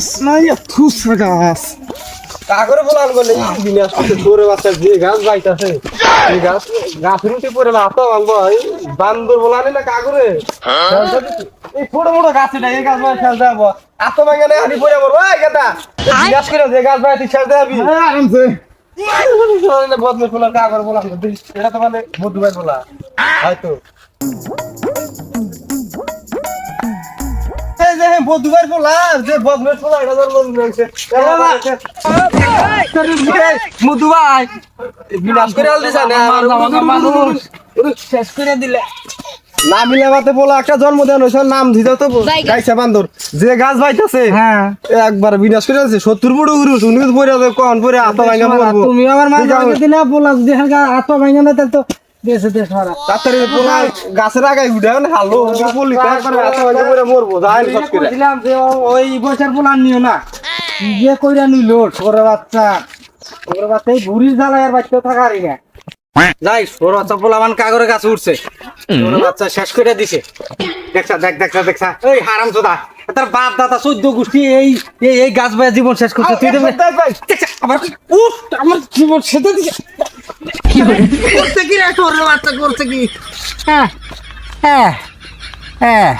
গাছ নাই থুসা গাছ। কাগরে বলান বলে তোরে বাচ্চা যে গাছ বাইতাছে এই গাছ গাছের উঠে পড়ে না তো ভাঙবো এই বান্দর বলানে না কাগরে এই ছোট বড় গাছ এটা এই গাছ বাই শেষ দেবো এত ভাঙে না হানি পড়ে মরবো এই গেটা বিনাশ করে যে গাছ তুই দেবি আরামসে। বদলে বলা কাগর বলা এটা তো মানে বধু ভাই বলা হয়তো। এই বধুবার পোলা যে বদমের পোলা এটা বিনাশ করে না মানুষ শেষ করে দিলে। না মিলাবাতে বলা একটা জন্মদিন হয়েছে নাম দিতে তো গাইছে বান্দর। যে গাছ বাইতেছে হ্যাঁ। একবার বিনাশ করে আছে সত্তর বড় গুরু শুনি পরে কখন পরে আত ভাঙা তুমি আমার মা দিলে বলা যদি হালকা আত ভাঙে না তাহলে তো দেশে দেশ মারা তাড়াতাড়ি পোলা গাছের আগায় হালো। পলি আত মরবো যাই সব করে। বলছিলাম যে ওই বছর পোলা নিও না। যে কইরা বাচ্চা। ছোট বাচ্চা এই বুড়ির জ্বালায় আর বাচ্চা থাকারই না। যাই বাচ্চা পোলা মান কাগরে গাছ উঠছে। বাচ্চা শেষ করে দিছে। দেখছা দেখ দেখছা দেখছা। এই হারাম চোদা তার বাপ দাদা চোদ্দ গোষ্ঠী এই এই এই গাছ বায়া জীবন শেষ করছে তুই আমার উফ আমার জীবন দিছে কি বাচ্চা করছে কি? হ্যাঁ হ্যাঁ হ্যাঁ।